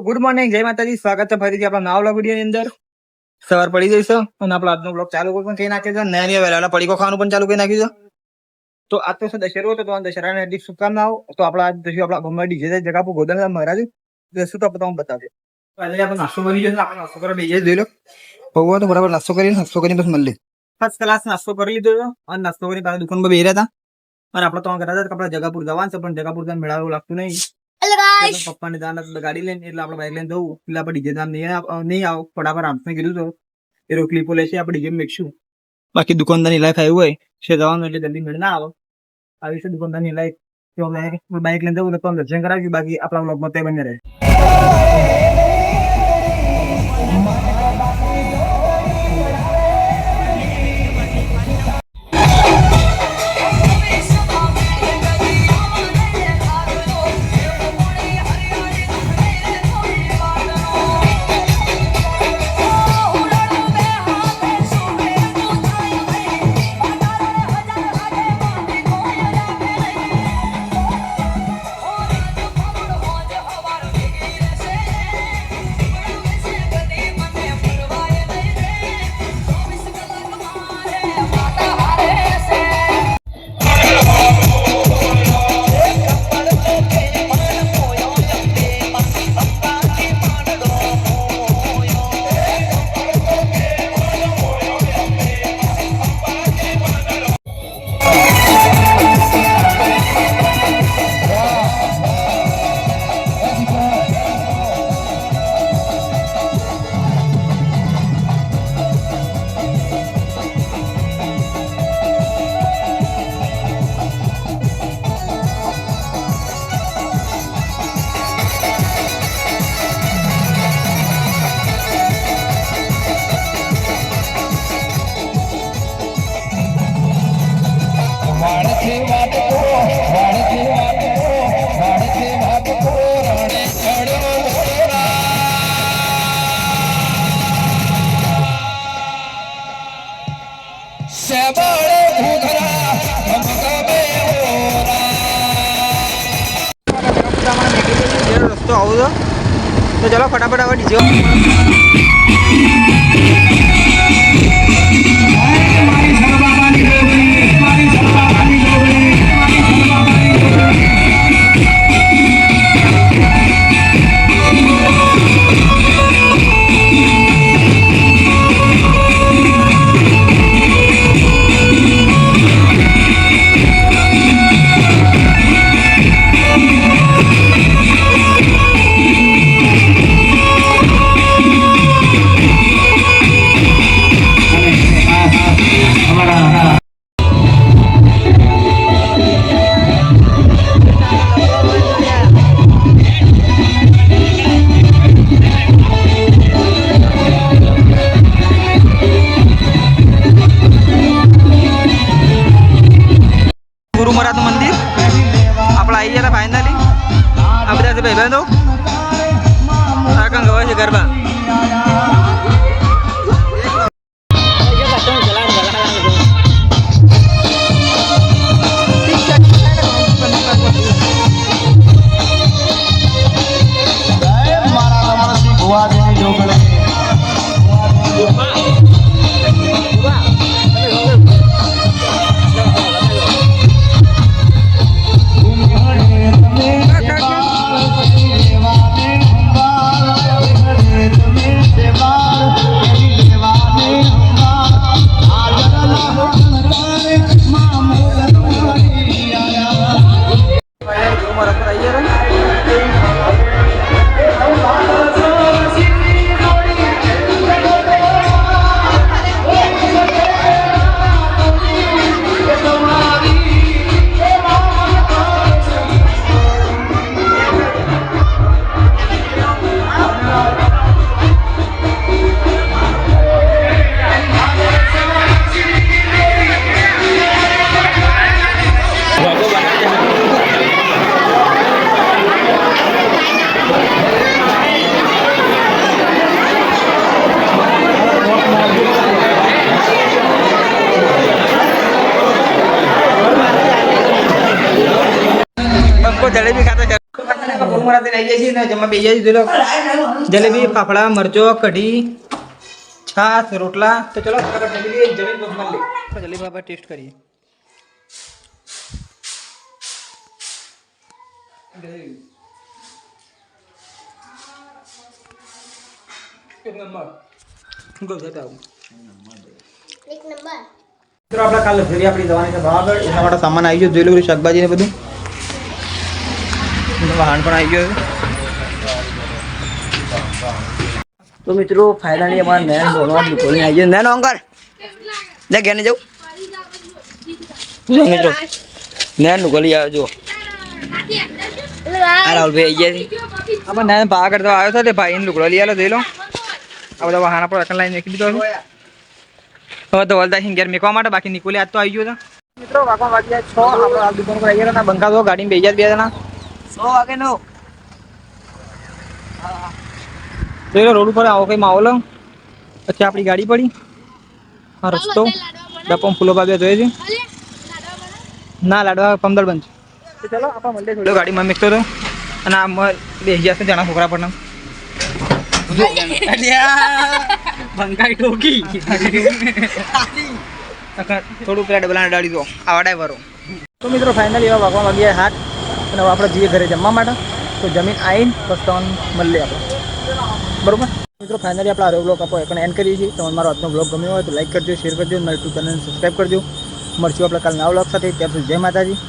તો good morning જય માતાજી. સ્વાગત છે ફરીથી આપણા નવા બ્લોગ વિડીયોની અંદર. સવાર પડી જઈશ અને આપણો આજનો બ્લોગ ચાલુ પણ કહી નાખ્યો છે. નયા નયા વહેલા પડીકો ખાવાનું પણ ચાલુ કરી નાખ્યું છે. તો આજ તો દશેરો હતો તો દશેરાને હાર્દિક શુભકામનાઓ. તો આપણા આજ જશું આપણા ગમે ડીજે જગા પર ગોદન મહારાજ. દસ તો આપણે તમને બતાવજો આજે નાસ્તો કરી જશે નાસ્તો કરવા બેસી તો બરાબર નાસ્તો કરીને નાસ્તો કરીને પછી મળી ફર્સ્ટ નાસ્તો કરી લીધો અને નાસ્તો કરીને પાછા દુકાનમાં બેહી રહ્યા હતા. અને આપણે તો કરતા હતા, આપણે જગાપુર જવાનું છે જગાપુર જઈને મેળાવું લાગતું નહીં. પપ્પાને દાન ગાડી લઈને એટલે આપણે બાઈક લઈને જવું. એટલે આપણે ડીજે દાન નહીં આવ- નહીં આવો ફટાફટ આપણે કીધું તો. એ રો ક્લિપો લેશે આપણે ડીજે મેકશું. બાકી દુકાનદારની લાઈફ આવ્યું હોય છે જવાનું એટલે જલ્દી મેળ ના આવો. આવી છે દુકાનદારની લાઈફ બાઈક લઈને જવું તો તમને દર્શન કરાવ્યું બાકી આપણા બ્લોગમાં તે બને રહે ઓરા આવું તો. તો ચલો ફટાફટ હવે ડીજે ગુરુ મહારાજ પર જલેબી ખાતો જલેબી. ફાફડા મરચો કઢી છાસ રોટલા. તો ચલો જલેબી આપણે ટેસ્ટ કરીએ. એક નંબર. મિત્રો આપણે કાલે ફેરી આપણી જવાની છે બરાબર. એના માટે સામાન આવી ગયો જોઈ લો શાકભાજી ને બધું. વાહન પણ આવી ગયો તો મિત્રો ફાઇનલી અમારા નયન બોલવા નીકળી આવી ગયો. નયન ઓંકાર, લે ઘેને જવું મિત્રો, નયન નીકળી આવ્યો જો ગયા છે. આપણે નયન ભા કરતો આવ્યો હતો તે ભાઈ ને લુકડો લઈ આલો જોઈ વાહન આપણે અકલ લાઈન મૂકી દીધો હવે તો વલદા સિંહ મેકવા માટે, બાકી નિકોલી આજ તો આવી ગયો બંકા તો ગાડીમાં બે ગયા બે જણા. સો વાગે નો જોઈ લો રોડ ઉપર આવો કઈ માહોલ પછી આપણી ગાડી પડી. આ રસ્તો. ડપમ ફૂલો બાગે જોઈએ છે. ના લાડવા પંદર બંધ તો ચલો આપણે મળીએ થોડી ગાડીમાં મિક્સ હતો અને આ ગયા છે જણા છોકરા પણ બંકાઈ ટોકી. થોડું પેલા ડબલા ડાળી દો. આવા ડ્રાઈવરો. તો મિત્રો ફાઇનલી એવા ભાગવા વાગ્યા હાથ. અને આપણે જઈએ ઘરે જમવા માટે. તો જમીન આવીને પસ્તાવન મળીએ આપણે. બરાબર? મિત્રો ફાઇનલી આપણે આ બ્લોગ આપો એકને એન્ડ કરીએ છીએ. તમને મારો આજનો બ્લોગ ગમ્યો હોય તો લાઈક કરજો શેર કરજો નલ ટુ ચેનલ સબસ્ક્રાઈબ કરજો. મળશું આપણે કાલ નવા બ્લોગ સાથે. ત્યાં સુધી જય માતાજી.